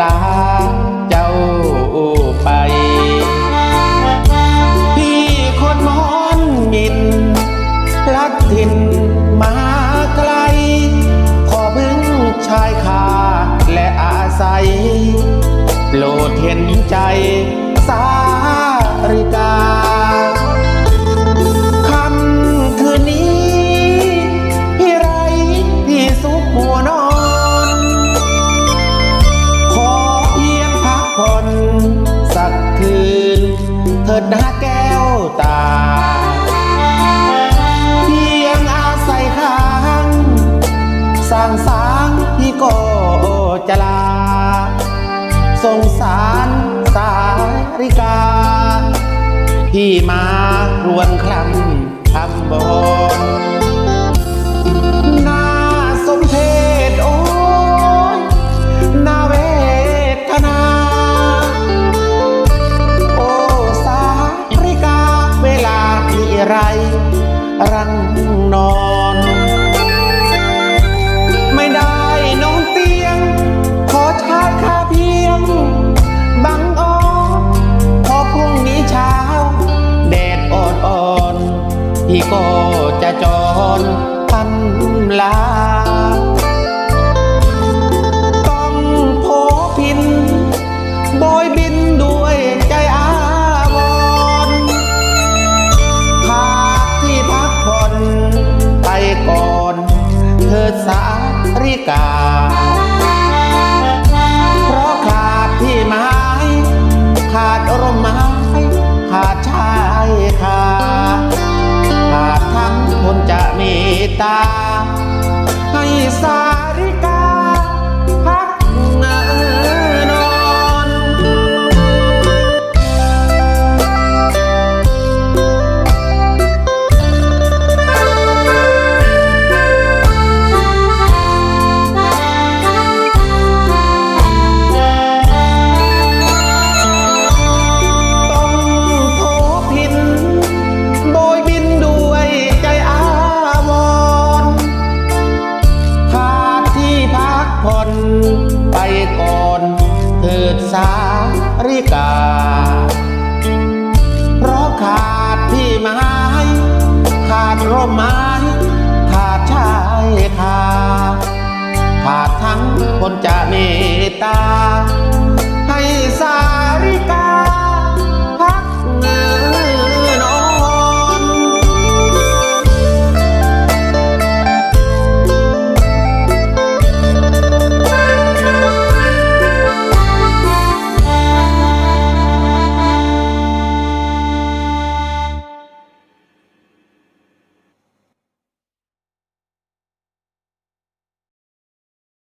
ลาเจ้าไป พี่คนมอนมินลัดถิ่นมาไกล ขอพึ่งชายคาและอาศัยโปรดเห็นใจ ดหน้าแก้วตา เพียงอาศัยค้างสร้างสางพี่ก็จะลา สงสารสาริกา พี่มารวนคลำ ไรรังนอน ไม่ได้นอนเตียง ขอชายคาเพียง บังอ่อนพอพรุ่งนี้เช้า แดดอ่อนๆพี่ก็จะจรทำลา เธอสาริกา ไปก่อนเถิดสาริกา เพราะขาดที่ไม้ขาดร่มไม้ขาดชายคาขาดทั้งคนจะเมตตา